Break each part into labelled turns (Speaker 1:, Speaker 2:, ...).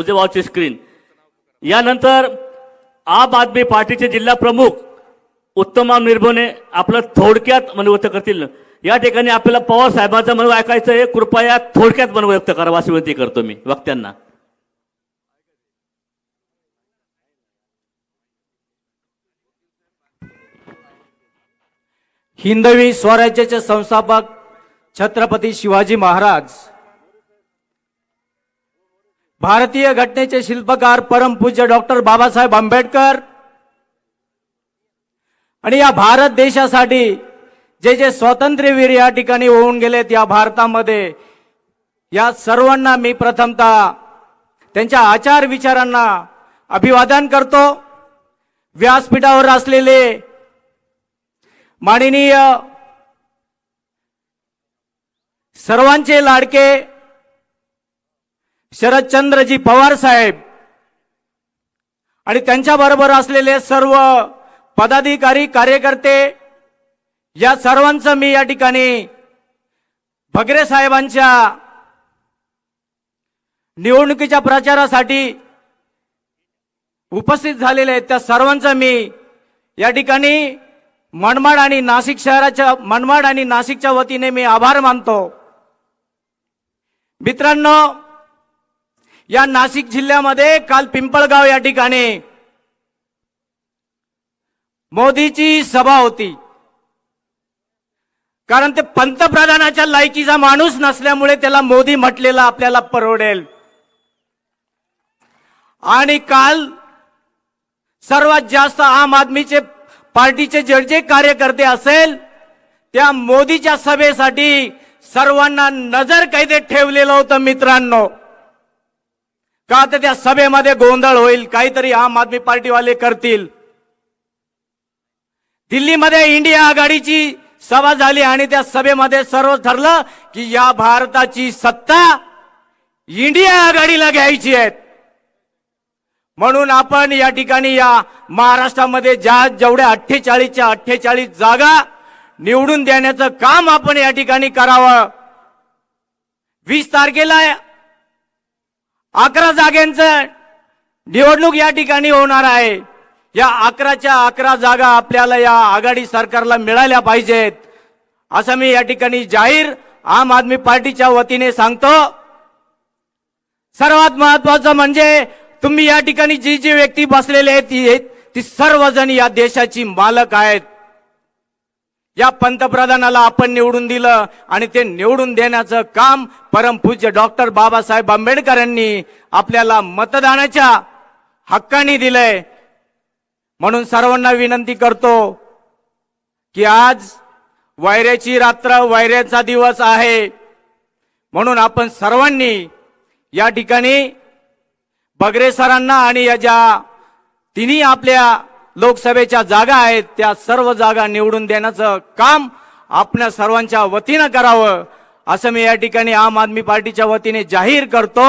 Speaker 1: तुझे स्क्रीन यानंतर आम आदमी पार्टीचे जिल्हा प्रमुख उत्तमराव निर्भोने आपलं थोडक्यात मनोव्यक्त करतील. या ठिकाणी आपल्याला पवार साहेबांचं म्हणून ऐकायचं आहे. कृपया थोडक्यात मन व्यक्त अशी विनंती करतो मी वक्त्यांना.
Speaker 2: हिंदवी स्वराज्याचे संस्थापक छत्रपती शिवाजी महाराज भारतीय घटनेचे शिल्पकार परमपूज्य डॉक्टर बाबासाहेब आंबेडकर. आणि या भारत देशासाठी जे जे स्वातंत्र्यवीर या ठिकाणी होऊन गेलेत या भारतामध्ये या सर्वांना मी प्रथमतः त्यांच्या आचार विचारांना अभिवादन करतो. व्यासपीठावर असलेले माननीय सर्वांचे लाडके शरदचंद्रजी पवार साहेब आणि त्यांच्याबरोबर असलेले सर्व पदाधिकारी कार्यकर्ते या सर्वांचं मी या ठिकाणी भगरे साहेबांच्या निवडणुकीच्या प्रचारासाठी उपस्थित झालेले आहेत. त्या सर्वांचं मी या ठिकाणी मनमाड आणि नाशिक शहराच्या मनमाड आणि नाशिकच्या वतीने मी आभार मानतो. मित्रांनो या नाशिक जिल्ह्यामध्ये काल पिंपळगाव या ठिकाणी मोदीची सभा होती. कारण ते पंतप्रधानाच्या लायकीचा माणूस नसल्यामुळे त्याला मोदी म्हटलेला आपल्याला परवडेल. आणि काल सर्वात जास्त आम आदमीचे पार्टीचे जे जे कार्यकर्ते असेल त्या मोदीच्या सभेसाठी सर्वांना नजर कैदेत ठेवलेलं होतं मित्रांनो. का तर त्या सभेमध्ये गोंधळ होईल काहीतरी आम आदमी पार्टीवाले करतील. दिल्लीमध्ये इंडिया आघाडीची सभा झाली आणि त्या सभेमध्ये सर्व ठरलं की या भारताची सत्ता इंडिया आघाडीला घ्यायची आहे. म्हणून आपण या ठिकाणी या महाराष्ट्रामध्ये ज्या जेवढ्या अठ्ठेचाळीसच्या अठ्ठेचाळीस जागा निवडून देण्याचं काम आपण या ठिकाणी करावं. वीस तारखेला अकरा जागांचं निवडणूक या ठिकाणी होणार आहे. या अकराच्या अकरा जागा आपल्याला या आघाडी सरकारला मिळाल्या पाहिजेत. असं मी या ठिकाणी जाहीर आम आदमी पार्टीच्या वतीने सांगतो. सर्वात महत्वाचं म्हणजे तुम्ही या ठिकाणी जी जी व्यक्ती बसलेले आहेत ती ती सर्वजण या देशाची मालक आहेत. या पंतप्रधानाला आपण निवडून दिलं आणि ते निवडून देण्याचं काम परमपूज्य डॉक्टर बाबासाहेब आंबेडकरांनी आपल्याला मतदानाच्या हक्काने दिलंय. म्हणून सर्वांना विनंती करतो की आज वैऱ्याची रात्र वैऱ्याचा दिवस आहे. म्हणून आपण सर्वांनी या ठिकाणी बगरे सरांना आणि या ज्या तिन्ही आपल्या लोकसभेच्या जागा आहेत त्या सर्व जागा निवडून देण्याचं काम आपल्या सर्वांच्या वतीनं करावं असं मी या ठिकाणी आम आदमी पार्टीच्या वतीने जाहीर करतो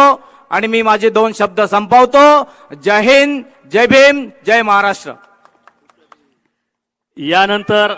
Speaker 2: आणि मी माझे दोन शब्द संपवतो. जय हिंद जय भीम जय महाराष्ट्र.
Speaker 1: यानंतर